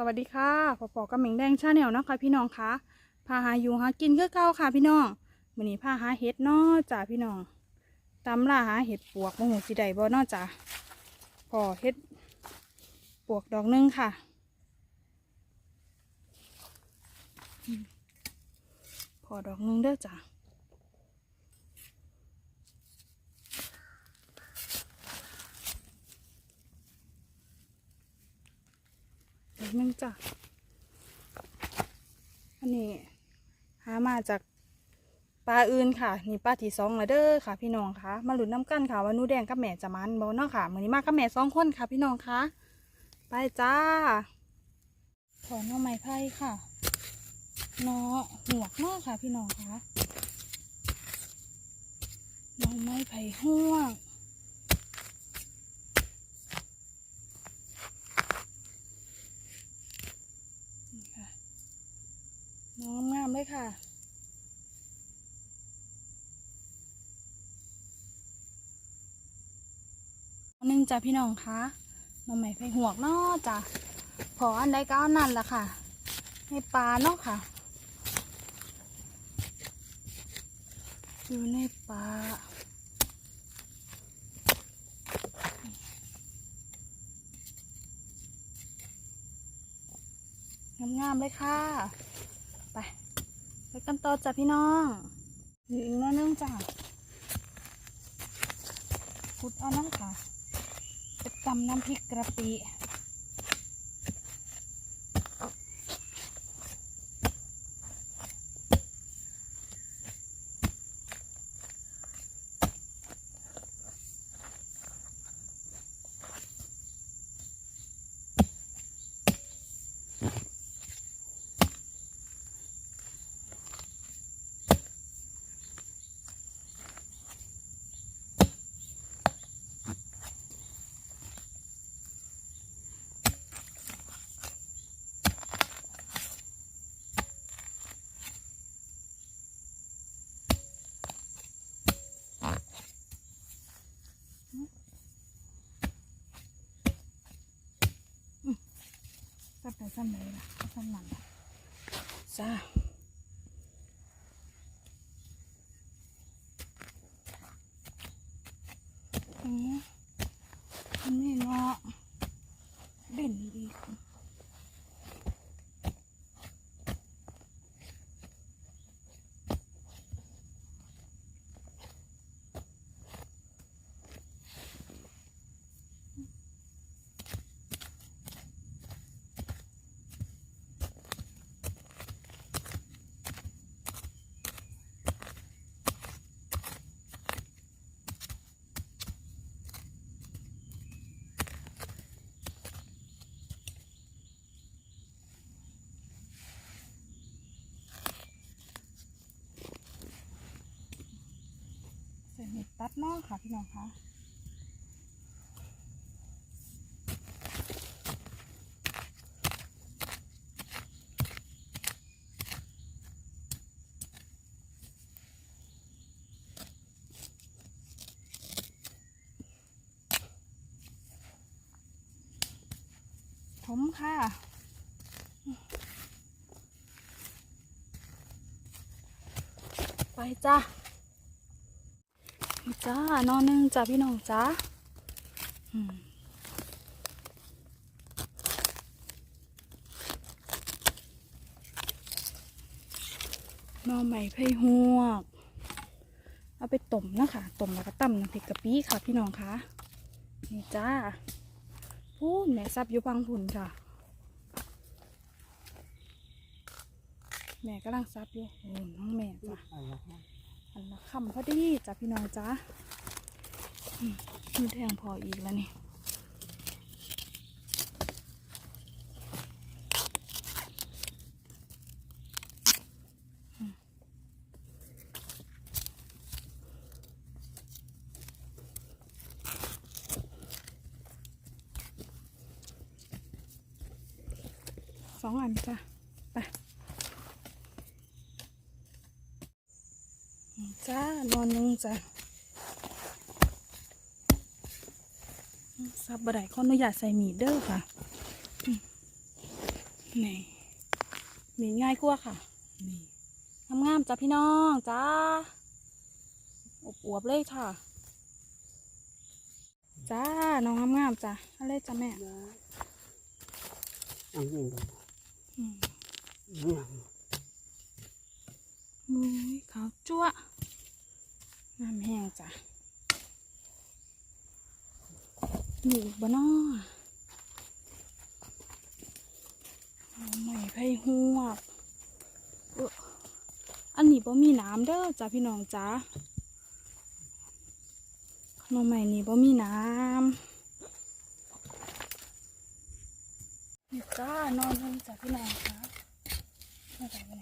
สวัสดีค่ะปอปอกับเหม่งแดงชาแนลนะคะพี่น้องคะพาหาอยู่หากินคือเก่าค่ะพี่น้องมื้อนี้พาหาเห็ดนาะจ้าพี่น้องตำล่าหาเห็ดปวกบ่หูสิได้บ่นาะจ้าพอเห็ดปวกดอกหนึงค่ะ พอดอกหนึงเด้อจ้าดอกห นึงจ้าอันนี้หามาจากปลาอื่นค่ะ นี่ปลาที่สองแล้วเด้อค่ะ พี่น้องคะมาหลุดน้ำกั้นค่ะว่านูแดงกับแม่จะมันบ่เนาะค่ะมือนี้มากับแม่สองคนค่ะ พี่น้องคะไปจ้าขอหน่อไม้ไผ่ค่ะเนาะหวกเนาะค่ะ พี่น้องคะหน่อไม้ไผ่ห่วงนี่ค่ะน้องงาม เลยค่ะนหนึงจ้ะพี่น้องคะน้องใหม่ไผ่หวกนาะจ้ะพออันใดก็อานั่นละค่ะ ให้ปลาเนาะค่ะ อยู่ในปลางามๆเลยค่ะ ไป ไปกันต่อจ้ะพี่น้องอยู่อีกน้อยนึงจ้ะขุดเอาน้องค่ะเป็นตำน้ำพริกกระปิ ก็ไปซ้ำเลยล่ะก็ซ้ำหนังล่ะจ้าอืมอันนี้เนาะเด่นดีค่ะใส่เห็ ดเนอกค่ะพี่น้องคะผมค่ะไปจ้า จ้านอนนึ่งจ้าพี่น้องจ้าอืมหนอใหม่ไผ่หวก เอาไปต้มนะคะต้มแล้วก็ตำน้ำพริกกะปิค่ะพี่น้องคะนี่จ้าพูนแม่ซับอยู่บางพุ่นจ้ะแม่กำลังซับอยู่น้องแม่จ้ะ คำพอดีจ้ะพี่น้องจ้ามีแทงพออีกแล้วนี่สองอันจ้ะไป จ้านอนหนึงจ้ะซับบะไดขออนุญาตใส่มีดเด้อค่ะอืมนี่มีง่ายกว่าค่ะนี่งามๆจ้ะพี่น้องจ้าอบอวบๆเลยค่ะ จ้า น้องงามๆจ้ะอะไรจ้ะแม่อันนี้บ่อืมเนี่ยมุ้ยขาวจั่วงามแห้งจ้ะมีอีกบ่น้อเอาใหม่ไผ่หวกอันนี้บ่มีน้ำเด้อจ้ะพี่น้องจ้าขนมใหม่นี่บ่มีน้ำนี่จ้านอนลงจ้ะพี่น้องจ้าไม่ไปไหน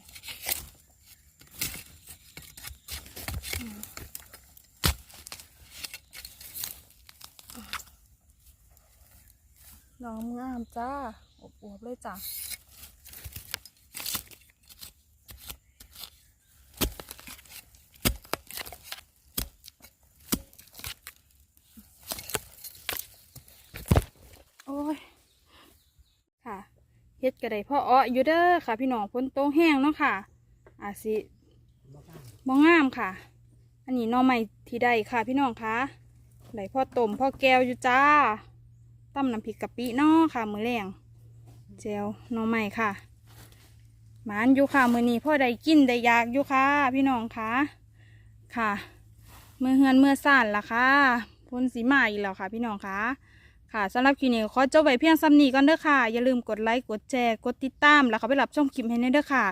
น้องงามจ้าอบอวบเลยจ้ะโอ้ย ค่ะเฮ็ดกระไดพ่ออ้ออยู่เด้อค่ะ พี่น้องพ้นโตงแห้งเนาะค่ะ อาสิบ่งงามค่ะ อันนี้น่อไม้ที่ได้ค่ะ พี่น้องคะได้พ่อต้มพ่อแก้วอยู่จ้า ต้มน้ำพริกกะปิเนาะค่ะ มือแรงเจลน่อไม้ค่ะหมานอยู่ค่ะ มือนี้พ่อได้กินได้อยากอยู่ค่ะ พี่น้องค่ะค่ะมือเฮือนมือซ่านล่ะค่ะพ้นสีมาอีกแล้วค่ะ พี่น้องค่ะค่ะสำหรับคลิปนี้ขอจบไว้เพียงซ้ำนี้ก่อนเด้อค่ะ อย่าลืมกดไลค์กดแชร์กดติดตาม แล้วเขาไปรับชมคลิปให้ในเด้อค่ะ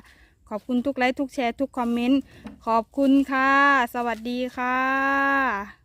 ขอบคุณทุกไลค์ทุกแชร์ทุกคอมเมนต์ขอบคุณค่ะ สวัสดีค่ะ